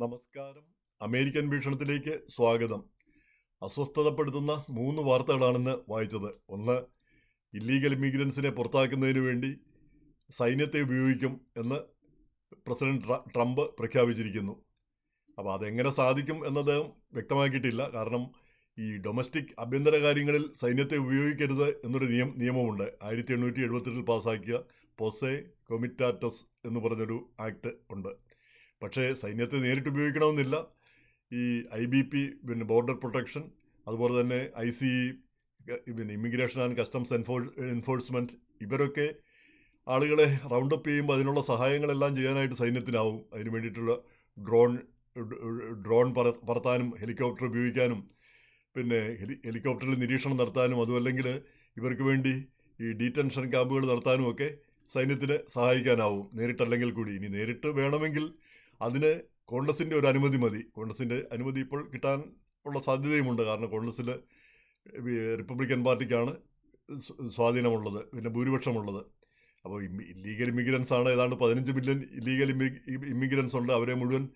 നമസ്കാരം. അമേരിക്കൻ വീക്ഷണത്തിലേക്ക് സ്വാഗതം. അസ്വസ്ഥതപ്പെടുത്തുന്ന മൂന്ന് വാർത്തകളാണെന്ന് വായിച്ചത്. ഒന്ന് ഇല്ലീഗൽ ഇമിഗ്രൻസിനെ പുറത്താക്കുന്നതിന് വേണ്ടി സൈന്യത്തെ ഉപയോഗിക്കും എന്ന് പ്രസിഡന്റ് ട്രംപ് പ്രഖ്യാപിച്ചിരിക്കുന്നു. അപ്പോൾ അതെങ്ങനെ സാധിക്കും എന്നത് വ്യക്തമാക്കിയിട്ടില്ല. കാരണം ഈ ഡൊമസ്റ്റിക് ആഭ്യന്തര കാര്യങ്ങളിൽ സൈന്യത്തെ ഉപയോഗിക്കരുത് എന്നൊരു നിയം നിയമമുണ്ട്. ആയിരത്തി എണ്ണൂറ്റി എഴുപത്തെട്ടിൽ പാസ്സാക്കിയ പൊസെ കൊമിറ്റാറ്റസ് എന്ന് പറഞ്ഞൊരു ആക്ട് ഉണ്ട്. പക്ഷേ സൈന്യത്തെ നേരിട്ട് ഉപയോഗിക്കണമെന്നില്ല. ഈ ഐ ബി പി പിന്നെ ബോർഡർ പ്രൊട്ടക്ഷൻ അതുപോലെ തന്നെ ഐ സി പിന്നെ ഇമിഗ്രേഷൻ ആൻഡ് കസ്റ്റംസ് എൻഫോ എൻഫോഴ്സ്മെന്റ് ഇവരൊക്കെ ആളുകളെ റൗണ്ട് അപ്പ് ചെയ്യുമ്പോൾ അതിനുള്ള സഹായങ്ങളെല്ലാം ചെയ്യാനായിട്ട് സൈന്യത്തിനാവും. അതിന് വേണ്ടിയിട്ടുള്ള ഡ്രോൺ ഡ്രോൺ പറ പറത്താനും ഹെലികോപ്റ്റർ ഉപയോഗിക്കാനും പിന്നെ ഹെലി ഹെലികോപ്റ്ററിൽ നിരീക്ഷണം നടത്താനും അതുമല്ലെങ്കിൽ ഇവർക്ക് വേണ്ടി ഈ ഡീറ്റൻഷൻ ക്യാമ്പുകൾ നടത്താനും ഒക്കെ സൈന്യത്തിന് സഹായിക്കാനാവും. നേരിട്ടല്ലെങ്കിൽ കൂടി. ഇനി നേരിട്ട് വേണമെങ്കിൽ അതിന് കോൺഗ്രസിന്റെ ഒരു അനുമതി മതി. കോൺഗ്രസിന്റെ അനുമതി ഇപ്പോൾ കിട്ടാൻ ഉള്ള സാധ്യതയുമുണ്ട്. കാരണം കോൺഗ്രസ്സിൽ റിപ്പബ്ലിക്കൻ പാർട്ടിക്കാണ് സ്വ- സ്വാധീനമുള്ളത്. പിന്നെ ഭൂരിപക്ഷമുള്ളത്. അപ്പോൾ ഇല്ലീഗൽ ഇമിഗ്രൻസ് ആണ്. ഏതാണ്ട് പതിനഞ്ച് മില്യൺ ഇല്ലീഗൽ ഇമിഗ്രൻസ് ഉണ്ട്. അവരെ മുഴുവൻ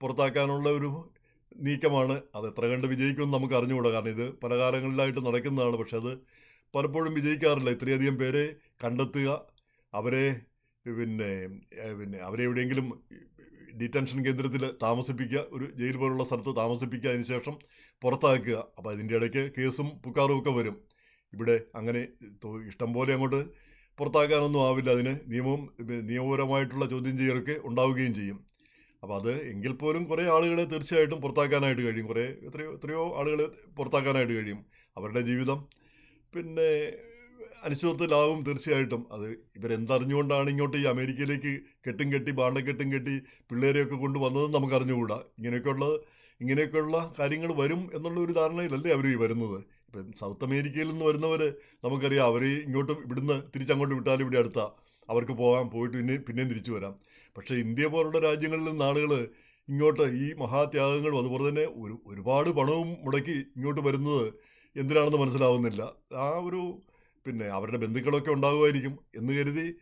പുറത്താക്കാനുള്ള ഒരു നീക്കമാണ്. അത് എത്ര കണ്ട് വിജയിക്കുമെന്ന് നമുക്ക് അറിഞ്ഞുകൂടാ. കാരണം ഇത് പല കാലങ്ങളിലായിട്ട് നടക്കുന്നതാണ്. പക്ഷേ അത് പലപ്പോഴും വിജയിക്കാറില്ല. ഇത്രയധികം പേരെ കണ്ടെത്തുക അവരെ പിന്നെ പിന്നെ അവരെ എവിടെയെങ്കിലും ഡിറ്റൻഷൻ കേന്ദ്രത്തിൽ താമസിപ്പിക്കുക ഒരു ജയിൽ പോലുള്ള സ്ഥലത്ത് താമസിപ്പിക്കുക അതിന് ശേഷം പുറത്താക്കുക. അപ്പോൾ അതിന്റെ ഇടയ്ക്ക് കേസും പുക്കാറും ഒക്കെ വരും. ഇവിടെ അങ്ങനെ ഇഷ്ടം പോലെ അങ്ങോട്ട് പുറത്താക്കാനൊന്നും ആവില്ല. അതിന് നിയമവും നിയമപരമായിട്ടുള്ള ചോദ്യം ചെയ്യലൊക്കെ ഉണ്ടാവുകയും ചെയ്യും. അപ്പോൾ അത് എങ്കിൽ പോലും കുറേ ആളുകളെ തീർച്ചയായിട്ടും പുറത്താക്കാനായിട്ട് കഴിയും. കുറേ എത്രയോ എത്രയോ ആളുകളെ പുറത്താക്കാനായിട്ട് കഴിയും. അവരുടെ ജീവിതം. പിന്നെ അനിശ്ചിതത്വത്തിലാവും തീർച്ചയായിട്ടും. അത് ഇവരെന്തറിഞ്ഞുകൊണ്ടാണ് ഇങ്ങോട്ട് ഈ അമേരിക്കയിലേക്ക് കെട്ടും കെട്ടി ബാണ്ട കെട്ടും കെട്ടി പിള്ളേരെയൊക്കെ കൊണ്ട് വന്നതെന്ന് നമുക്ക് അറിഞ്ഞുകൂടാ ഇങ്ങനെയൊക്കെയുള്ള ഇങ്ങനെയൊക്കെയുള്ള കാര്യങ്ങൾ വരും എന്നുള്ള ഒരു ധാരണയിലല്ലേ അവർ ഈ വരുന്നത്. ഇപ്പം സൗത്ത് അമേരിക്കയിൽ നിന്ന് വരുന്നവർ നമുക്കറിയാം അവർ ഇങ്ങോട്ട് ഇവിടുന്ന് തിരിച്ചങ്ങോട്ട് വിട്ടാലും ഇവിടെ അടുത്താ. അവർക്ക് പോകാം പോയിട്ട് പിന്നെ പിന്നെയും തിരിച്ചു വരാം. പക്ഷേ ഇന്ത്യ പോലുള്ള രാജ്യങ്ങളിൽ നിന്ന് ആളുകൾ ഇങ്ങോട്ട് ഈ മഹാത്യാഗങ്ങളും അതുപോലെ തന്നെ ഒരു ഒരുപാട് പണവും മുടക്കി ഇങ്ങോട്ട് വരുന്നത് എന്തിനാണെന്ന് മനസ്സിലാവുന്നില്ല. ആ ഒരു പിന്നെ അവരുടെ ബന്ധുക്കളൊക്കെ ഉണ്ടാകുമായിരിക്കും എന്ന് കരുതി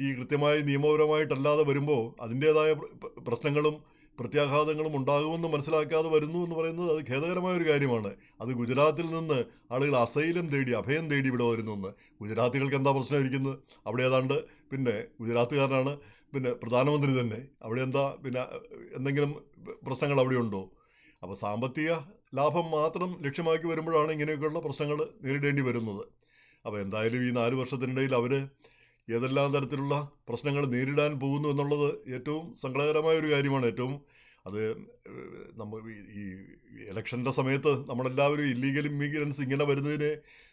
ഈ കൃത്യമായി നിയമപരമായിട്ടല്ലാതെ വരുമ്പോൾ അതിന്റേതായ പ്ര- പ്രശ്നങ്ങളും പ്രത്യാഘാതങ്ങളും ഉണ്ടാകുമെന്ന് മനസ്സിലാക്കാതെ വരുന്നു എന്ന് പറയുന്നത് അത് ഖേദകരമായ ഒരു കാര്യമാണ്. അത് ഗുജറാത്തിൽ നിന്ന് ആളുകൾ അസൈലം തേടി അഭയം തേടി ഇവിടെ വരുന്നു എന്ന്. ഗുജറാത്തികൾക്ക് എന്താ പ്രശ്നം അവിടെ ഏതാണ്ട് പിന്നെ ഗുജറാത്തുകാരനാണ്. പിന്നെ പ്രധാനമന്ത്രി തന്നെ. അവിടെ എന്താ പിന്നെ എന്തെങ്കിലും പ്രശ്നങ്ങൾ അവിടെ ഉണ്ടോ? അപ്പോൾ സാമ്പത്തിക ലാഭം മാത്രം ലക്ഷ്യമാക്കി വരുമ്പോഴാണ് ഇങ്ങനെയൊക്കെയുള്ള പ്രശ്നങ്ങൾ നേരിടേണ്ടി വരുന്നത്. അപ്പോൾ എന്തായാലും ഈ നാല് വർഷത്തിനിടയിൽ അവർ ഏതെല്ലാം തരത്തിലുള്ള പ്രശ്നങ്ങൾ നേരിടാൻ പോകുന്നു എന്നുള്ളത് ഏറ്റവും സങ്കടകരമായ ഒരു കാര്യമാണ്. ഏറ്റവും അത് നമ്മൾ ഈ ഇലക്ഷന്റെ സമയത്ത് നമ്മളെല്ലാവരും ഇല്ലീഗൽ ഇമിഗ്രൻസ് ഇങ്ങനെ വരുന്നതിനെ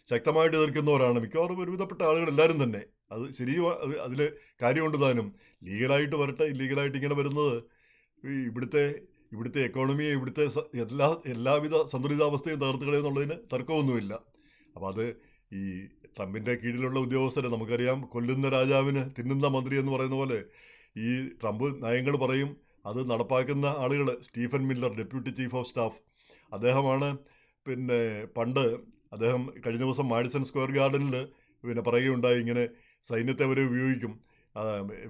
ശക്തമായിട്ട് എതിർക്കുന്നവരാണ്. മിക്കവാറും ഒരുവിധപ്പെട്ട ആളുകൾ എല്ലാവരും തന്നെ. അത് ശരി അത് അതിൽ കാര്യമുണ്ട് താനും. ലീഗലായിട്ട് വരട്ടെ ഇല്ലീഗലായിട്ട് ഇങ്ങനെ വരുന്നത്. ഇവിടുത്തെ ഇവിടുത്തെ എക്കോണമിയെ ഇവിടുത്തെ എല്ലാ എല്ലാവിധ സന്തുലിതാവസ്ഥയും തകർത്തുകളെന്നുള്ളതിന് തർക്കമൊന്നുമില്ല. അപ്പോൾ അത് ഈ ട്രംപിന്റെ കീഴിലുള്ള ഉദ്യോഗസ്ഥരെ നമുക്കറിയാം. കൊല്ലുന്ന രാജാവിന് തിന്നുന്ന മന്ത്രി എന്ന് പറയുന്ന പോലെ ഈ ട്രംപ് നയങ്ങൾ പറയും. അത് നടപ്പാക്കുന്ന ആളുകൾ Stephen Miller deputy chief of staff. അദ്ദേഹമാണ് പിന്നെ പണ്ട് അദ്ദേഹം കഴിഞ്ഞ ദിവസം മാഡിസൺ സ്ക്വയർ ഗാർഡനിൽ പിന്നെ പറയുകയുണ്ടായി ഇങ്ങനെ സൈന്യത്തെ അവരെ ഉപയോഗിക്കും.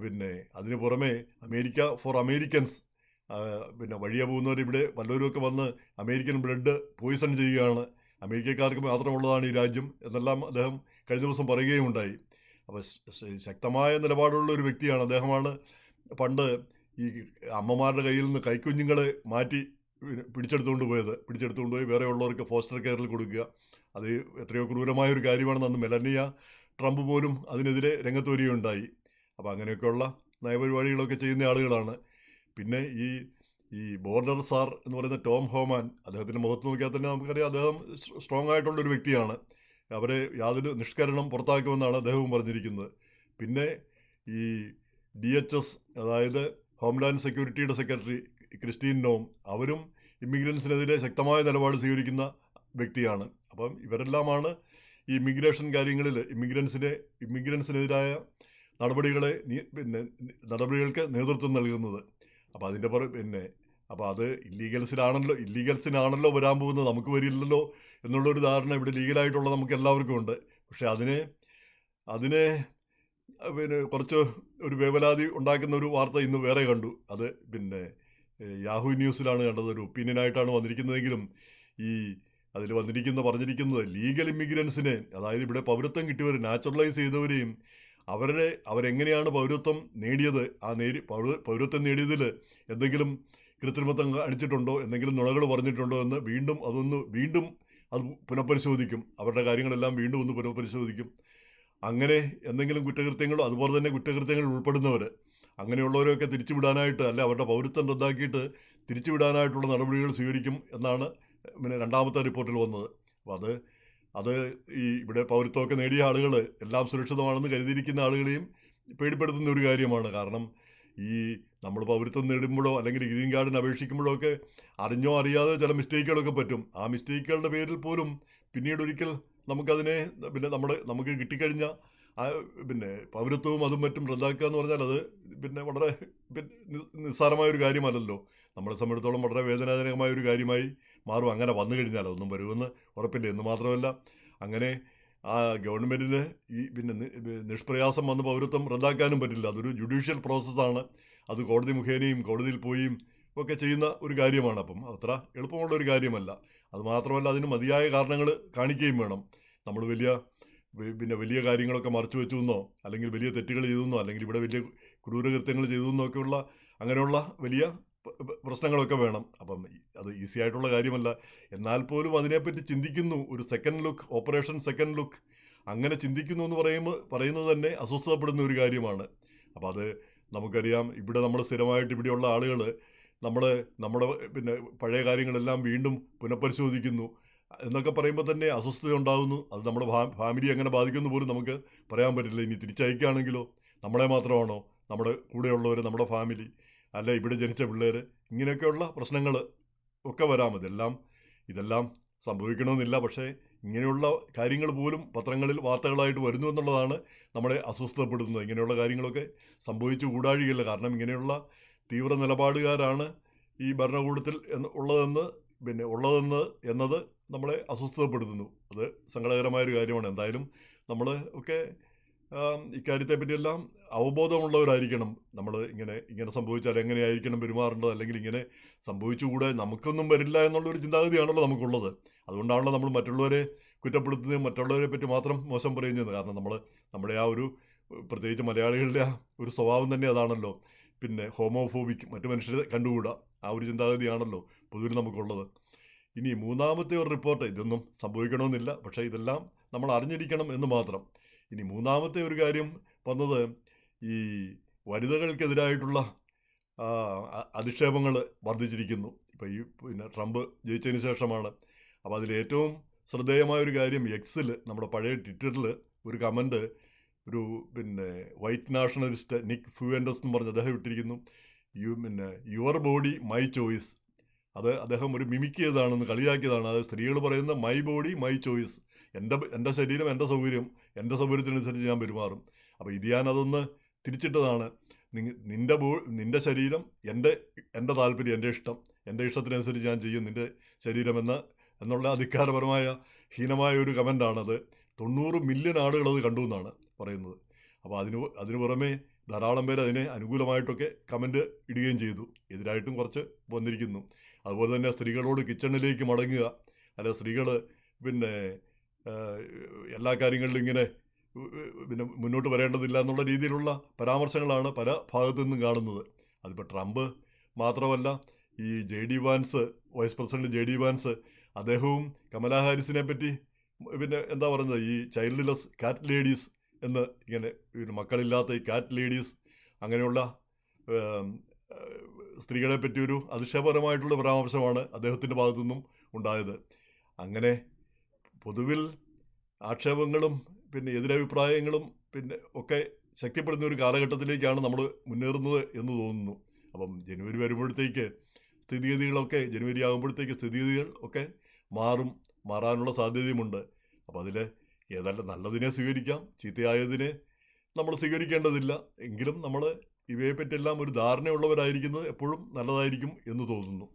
പിന്നെ അതിന് പുറമെ അമേരിക്ക ഫോർ അമേരിക്കൻസ് പിന്നെ വഴിയെ പോകുന്നവർ ഇവിടെ വല്ലവരുമൊക്കെ വന്ന് അമേരിക്കൻ ബ്ലഡ് പോയിസൺ ചെയ്യുകയാണ്. അമേരിക്കക്കാർക്ക് മാത്രമുള്ളതാണ് ഈ രാജ്യം എന്നെല്ലാം അദ്ദേഹം കഴിഞ്ഞ ദിവസം പറയുകയും ഉണ്ടായി. അപ്പോൾ ശക്തമായ നിലപാടുള്ള ഒരു വ്യക്തിയാണ് അദ്ദേഹമാണ്. പണ്ട് ഈ അമ്മമാരുടെ കയ്യിൽ നിന്ന് കൈക്കുഞ്ഞുങ്ങളെ മാറ്റി പിടിച്ചെടുത്തുകൊണ്ട് പോയത്. പിടിച്ചെടുത്തുകൊണ്ട് പോയി വേറെ ഉള്ളവർക്ക് ഫോസ്റ്റർ കെയറിൽ കൊടുക്കുക. അത് എത്രയോ ക്രൂരമായ ഒരു കാര്യമാണെന്ന് അന്ന് മെലനിയ ട്രംപ് പോലും അതിനെതിരെ രംഗത്ത് വരികയുണ്ടായി. അപ്പോൾ അങ്ങനെയൊക്കെയുള്ള നയപരിപാടികളൊക്കെ ചെയ്യുന്ന ആളുകളാണ്. പിന്നെ ഈ ഈ ബോർഡർ സാർ എന്ന് പറയുന്ന ടോം ഹോമാൻ അദ്ദേഹത്തിന്റെ മുഖത്ത് നോക്കിയാൽ തന്നെ നമുക്കറിയാം അദ്ദേഹം സ്ട്രോങ് ആയിട്ടുള്ളൊരു വ്യക്തിയാണ്. അവരെ യാതൊരു നിഷ്കരണം പുറത്താക്കുമെന്നാണ് അദ്ദേഹവും പറഞ്ഞിരിക്കുന്നത്. പിന്നെ ഈ ഡി എച്ച് എസ് അതായത് ഹോംലാൻഡ് സെക്യൂരിറ്റിയുടെ സെക്രട്ടറി ക്രിസ്റ്റീൻ നോം അവരും ഇമിഗ്രൻസിനെതിരെ ശക്തമായ നിലപാട് സ്വീകരിക്കുന്ന വ്യക്തിയാണ്. അപ്പം ഇവരെല്ലാമാണ് ഈ ഇമിഗ്രേഷൻ കാര്യങ്ങളിൽ ഇമിഗ്രൻസിനെ ഇമിഗ്രൻസിനെതിരായ നടപടികളെ പിന്നെ നടപടികൾക്ക് നേതൃത്വം നൽകുന്നത്. അപ്പോൾ അതിന്റെ പുറ പിന്നെ അപ്പോൾ അത് ഇല്ലീഗൽസിനാണല്ലോ ഇല്ലീഗൽസിനാണല്ലോ വരാൻ പോകുന്നത് നമുക്ക് വരില്ലല്ലോ എന്നുള്ളൊരു ധാരണ ഇവിടെ ലീഗലായിട്ടുള്ള നമുക്ക് എല്ലാവർക്കും ഉണ്ട്. പക്ഷേ അതിനെ അതിനെ പിന്നെ കുറച്ച് ഒരു വേവലാതി ഉണ്ടാക്കുന്ന ഒരു വാർത്ത ഇന്ന് വേറെ കണ്ടു. അത് പിന്നെ യാഹു ന്യൂസിലാണ് കണ്ടത്. ഒരു ഒപ്പീനിയനായിട്ടാണ് വന്നിരിക്കുന്നതെങ്കിലും ഈ അതിൽ വന്നിരിക്കുന്ന പറഞ്ഞിരിക്കുന്നത് ലീഗൽ ഇമിഗ്രൻസിനെ അതായത് ഇവിടെ പൗരത്വം കിട്ടിയവർ നാച്ചുറലൈസ് ചെയ്തവരെയും അവരുടെ അവരെങ്ങനെയാണ് പൗരത്വം നേടിയത്? ആ നേടി പൗര പൗരത്വം നേടിയതിൽ എന്തെങ്കിലും കൃത്രിമത്വം കാണിച്ചിട്ടുണ്ടോ എന്തെങ്കിലും നുണകൾ പറഞ്ഞിട്ടുണ്ടോ എന്ന് വീണ്ടും അതൊന്ന് വീണ്ടും അത് പുനഃപരിശോധിക്കും. അവരുടെ കാര്യങ്ങളെല്ലാം വീണ്ടും ഒന്ന് പുനഃപരിശോധിക്കും. അങ്ങനെ എന്തെങ്കിലും കുറ്റകൃത്യങ്ങളോ അതുപോലെ തന്നെ കുറ്റകൃത്യങ്ങൾ ഉൾപ്പെടുന്നവർ അങ്ങനെയുള്ളവരെയൊക്കെ തിരിച്ചുവിടാനായിട്ട് അല്ല അവരുടെ പൗരത്വം റദ്ദാക്കിയിട്ട് തിരിച്ചുവിടാനായിട്ടുള്ള നടപടികൾ സ്വീകരിക്കും എന്നാണ് പിന്നെ രണ്ടാമത്തെ റിപ്പോർട്ടിൽ വന്നത്. അപ്പോൾ അത് അത് ഈ ഇവിടെ പൗരത്വമൊക്കെ നേടിയ ആളുകൾ എല്ലാം സുരക്ഷിതമാണെന്ന് കരുതിയിരിക്കുന്ന ആളുകളെയും പേടിപ്പെടുത്തുന്ന ഒരു കാര്യമാണ്. കാരണം ഈ നമ്മൾ പൗരത്വം നേടുമ്പോഴോ അല്ലെങ്കിൽ ഗ്രീൻ കാർഡിന് അപേക്ഷിക്കുമ്പോഴോ ഒക്കെ അറിഞ്ഞോ അറിയാതെ ചില മിസ്റ്റേക്കുകളൊക്കെ പറ്റും. ആ മിസ്റ്റേക്കുകളുടെ പേരിൽ പോലും പിന്നീട് ഒരിക്കൽ നമുക്കതിനെ പിന്നെ നമ്മുടെ നമുക്ക് കിട്ടിക്കഴിഞ്ഞ പിന്നെ പൗരത്വവും അതും മറ്റും റദ്ദാക്കുക എന്ന് പറഞ്ഞാൽ അത് പിന്നെ വളരെ നിസ്സാരമായൊരു കാര്യമല്ലല്ലോ. നമ്മളെ സംബന്ധിച്ചിടത്തോളം വളരെ വേദനാജനകമായ ഒരു കാര്യമായി മാറും. അങ്ങനെ വന്നു കഴിഞ്ഞാൽ അതൊന്നും വരുമെന്ന് ഉറപ്പില്ല. എന്ന് മാത്രമല്ല അങ്ങനെ ആ ഗവൺമെന്റിന് ഈ പിന്നെ നിഷ്പ്രയാസം വന്ന് പൗരത്വം റദ്ദാക്കാനും പറ്റില്ല. അതൊരു ജുഡീഷ്യൽ പ്രോസസ്സാണ് അത് കോടതി മുഖേനയും കോടതിയിൽ പോയും ഒക്കെ ചെയ്യുന്ന ഒരു കാര്യമാണ്. അപ്പം അത്ര എളുപ്പമുള്ള ഒരു കാര്യമല്ല. അതുമാത്രമല്ല അതിന് മതിയായ കാരണങ്ങൾ കാണിക്കുകയും വേണം. നമ്മൾ വലിയ പിന്നെ വലിയ കാര്യങ്ങളൊക്കെ മറച്ചു വെച്ചു എന്നോ അല്ലെങ്കിൽ വലിയ തെറ്റുകൾ ചെയ്തു എന്നോ അല്ലെങ്കിൽ ഇവിടെ വലിയ ക്രൂരകൃത്യങ്ങൾ ചെയ്തു എന്നോ ഒക്കെയുള്ള അങ്ങനെയുള്ള വലിയ പ്രശ്നങ്ങളൊക്കെ വേണം. അപ്പം അത് ഈസി ആയിട്ടുള്ള കാര്യമല്ല. എന്നാൽ പോലും അതിനെപ്പറ്റി ചിന്തിക്കുന്നു. ഒരു second look operation second look അങ്ങനെ ചിന്തിക്കുന്നു എന്ന് പറയുമ്പോൾ പറയുന്നത് തന്നെ അസ്വസ്ഥതപ്പെടുന്ന ഒരു കാര്യമാണ്. അപ്പോൾ അത് നമുക്കറിയാം. ഇവിടെ നമ്മൾ സ്ഥിരമായിട്ട് ഇവിടെയുള്ള ആളുകൾ നമ്മൾ നമ്മുടെ പിന്നെ പഴയ കാര്യങ്ങളെല്ലാം വീണ്ടും പുനഃപരിശോധിക്കുന്നു. എന്നൊക്കെ പറയുമ്പോൾ തന്നെ അസ്വസ്ഥത ഉണ്ടാകുന്നു അത് നമ്മുടെ ഫാമിലി എങ്ങനെ ബാധിക്കുന്നു പോലും നമുക്ക് പറയാൻ പറ്റില്ല. ഇനി തിരിച്ചയക്കുകയാണെങ്കിലോ നമ്മളെ മാത്രമാണോ നമ്മുടെ കൂടെയുള്ളവർ നമ്മുടെ ഫാമിലി? അല്ല ഇവിടെ ജനിച്ച പിള്ളേർ ഇങ്ങനെയൊക്കെയുള്ള പ്രശ്നങ്ങൾ ഒക്കെ വരാം. ഇതെല്ലാം ഇതെല്ലാം സംഭവിക്കണമെന്നില്ല. പക്ഷേ ഇങ്ങനെയുള്ള കാര്യങ്ങൾ പോലും പത്രങ്ങളിൽ വാർത്തകളായിട്ട് വരുന്നു എന്നുള്ളതാണ് നമ്മളെ അസ്വസ്ഥപ്പെടുത്തുന്നത്. ഇങ്ങനെയുള്ള കാര്യങ്ങളൊക്കെ സംഭവിച്ചു കൂടാഴികയില്ല. കാരണം ഇങ്ങനെയുള്ള തീവ്ര നിലപാടുകാരാണ് ഈ ഭരണകൂടത്തിൽ ഉള്ളതെന്ന് പിന്നെ ഉള്ളതെന്ന് എന്നത് നമ്മളെ അസ്വസ്ഥപ്പെടുത്തുന്നു അത് സങ്കടകരമായൊരു കാര്യമാണ്. എന്തായാലും നമ്മൾ ഒക്കെ ആം, ഇക്കാര്യത്തെ പറ്റിയെല്ലാം അവബോധമുള്ളവരായിരിക്കണം. നമ്മൾ ഇങ്ങനെ ഇങ്ങനെ സംഭവിച്ചാൽ എങ്ങനെയായിരിക്കണം പെരുമാറേണ്ടത്? അല്ലെങ്കിൽ ഇങ്ങനെ സംഭവിച്ചുകൂടെ നമുക്കൊന്നും വരില്ല എന്നുള്ളൊരു ചിന്താഗതിയാണല്ലോ നമുക്കുള്ളത്. അതുകൊണ്ടാണല്ലോ നമ്മൾ മറ്റുള്ളവരെ കുറ്റപ്പെടുത്തുന്നതും മറ്റുള്ളവരെ പറ്റി മാത്രം മോശം പറയുന്നത്. കാരണം നമ്മൾ നമ്മുടെ ആ ഒരു പ്രത്യേകിച്ച് മലയാളികളുടെ ആ ഒരു സ്വഭാവം തന്നെ അതാണല്ലോ. പിന്നെ ഹോമോഫോബിക് മറ്റു മനുഷ്യരെ കണ്ടുകൂടാ. ആ ഒരു ചിന്താഗതിയാണല്ലോ പൊതുവിൽ നമുക്കുള്ളത്. ഇനി മൂന്നാമത്തെ ഒരു റിപ്പോർട്ട് ഇതൊന്നും സംഭവിക്കണമെന്നില്ല. പക്ഷേ ഇതെല്ലാം നമ്മൾ അറിഞ്ഞിരിക്കണം എന്ന് മാത്രം. ഇനി മൂന്നാമത്തെ ഒരു കാര്യം വന്നത് ഈ വനിതകൾക്കെതിരായിട്ടുള്ള അധിക്ഷേപങ്ങൾ വർദ്ധിച്ചിരിക്കുന്നു. ഇപ്പോൾ ഈ പിന്നെ ട്രംപ് ജയിച്ചതിന് ശേഷമാണ്. അപ്പോൾ അതിലേറ്റവും ശ്രദ്ധേയമായ ഒരു കാര്യം എക്സിൽ നമ്മുടെ പഴയ ട്വിറ്ററിൽ ഒരു കമന്റ് ഒരു പിന്നെ വൈറ്റ് നാഷണലിസ്റ്റ് നിക് ഫ്യൂവൻഡസ് എന്ന് പറഞ്ഞ് അദ്ദേഹം ഇട്ടിരിക്കുന്നു. യു പിന്നെ യുവർ ബോഡി മൈ ചോയ്സ് അത് അദ്ദേഹം ഒരു മിമിക്ക് ചെയ്തതാണെന്ന് കളിയാക്കിയതാണ്. അത് സ്ത്രീകൾ പറയുന്ന മൈ ബോഡി മൈ ചോയ്സ് എന്റെ എന്റെ ശരീരം എന്റെ സൗകര്യം എന്റെ സൗകര്യത്തിനനുസരിച്ച് ഞാൻ പെരുമാറും. അപ്പോൾ ഇത് ഞാൻ അതൊന്ന് തിരിച്ചിട്ടതാണ്. നിന്റെ ബോ നിന്റെ ശരീരം എന്റെ എന്റെ താല്പര്യം എന്റെ ഇഷ്ടം എന്റെ ഇഷ്ടത്തിനനുസരിച്ച് ഞാൻ ചെയ്യും നിന്റെ ശരീരം എന്ന എന്നുള്ള അധികാരപരമായ ഹീനമായ ഒരു കമന്റാണത് തൊണ്ണൂറ് മില്യൺ ആളുകൾ അത് കണ്ടു എന്നാണ് പറയുന്നത്. അപ്പോൾ അതിന് അതിന് പുറമേ ധാരാളം പേര് അതിനെ അനുകൂലമായിട്ടൊക്കെ കമന്റ് ഇടുകയും ചെയ്തു. എതിരായിട്ടും കുറച്ച് വന്നിരിക്കുന്നു. അതുപോലെ തന്നെ സ്ത്രീകളോട് കിച്ചണിലേക്ക് മടങ്ങുക. അല്ല സ്ത്രീകൾ പിന്നെ എല്ലാ കാര്യങ്ങളിലും ഇങ്ങനെ പിന്നെ മുന്നോട്ട് വരേണ്ടതില്ല എന്നുള്ള രീതിയിലുള്ള പരാമർശങ്ങളാണ് പല ഭാഗത്തു നിന്നും കാണുന്നത്. അതിപ്പോൾ ട്രംപ് മാത്രമല്ല ഈ J D Vance vice president J D Vance അദ്ദേഹവും കമലാ ഹാരിസിനെ പറ്റി പിന്നെ എന്താ പറയുന്നത് ഈ ചൈൽഡ്ലെസ് കാറ്റ് ലേഡീസ് എന്ന് ഇങ്ങനെ മക്കളില്ലാത്ത ഈ കാറ്റ് ലേഡീസ് അങ്ങനെയുള്ള സ്ത്രീകളെ പറ്റി ഒരു അതിശയപരമായിട്ടുള്ള പരാമർശമാണ് അദ്ദേഹത്തിന്റെ ഭാഗത്തു നിന്നും ഉണ്ടായത്. അങ്ങനെ പൊതുവിൽ ആക്ഷേപങ്ങളും പിന്നെ എതിരഭിപ്രായങ്ങളും പിന്നെ ഒക്കെ ശക്തിപ്പെടുന്ന ഒരു കാലഘട്ടത്തിലേക്കാണ് നമ്മൾ മുന്നേറുന്നത് എന്ന് തോന്നുന്നു. അപ്പം ജനുവരി വരുമ്പോഴത്തേക്ക് സ്ഥിതിഗതികളൊക്കെ ജനുവരി ആകുമ്പോഴത്തേക്ക് സ്ഥിതിഗതികൾ ഒക്കെ മാറും മാറാനുള്ള സാധ്യതയുമുണ്ട്. അപ്പോൾ അതിൽ ഏതല്ല നല്ലതിനെ സ്വീകരിക്കാം ചീത്തയായതിനെ നമ്മൾ സ്വീകരിക്കേണ്ടതില്ല. എങ്കിലും നമ്മൾ ഇവയെപ്പറ്റിയെല്ലാം ഒരു ധാരണയുള്ളവരായിരിക്കുന്നത് എപ്പോഴും നല്ലതായിരിക്കും എന്ന് തോന്നുന്നു.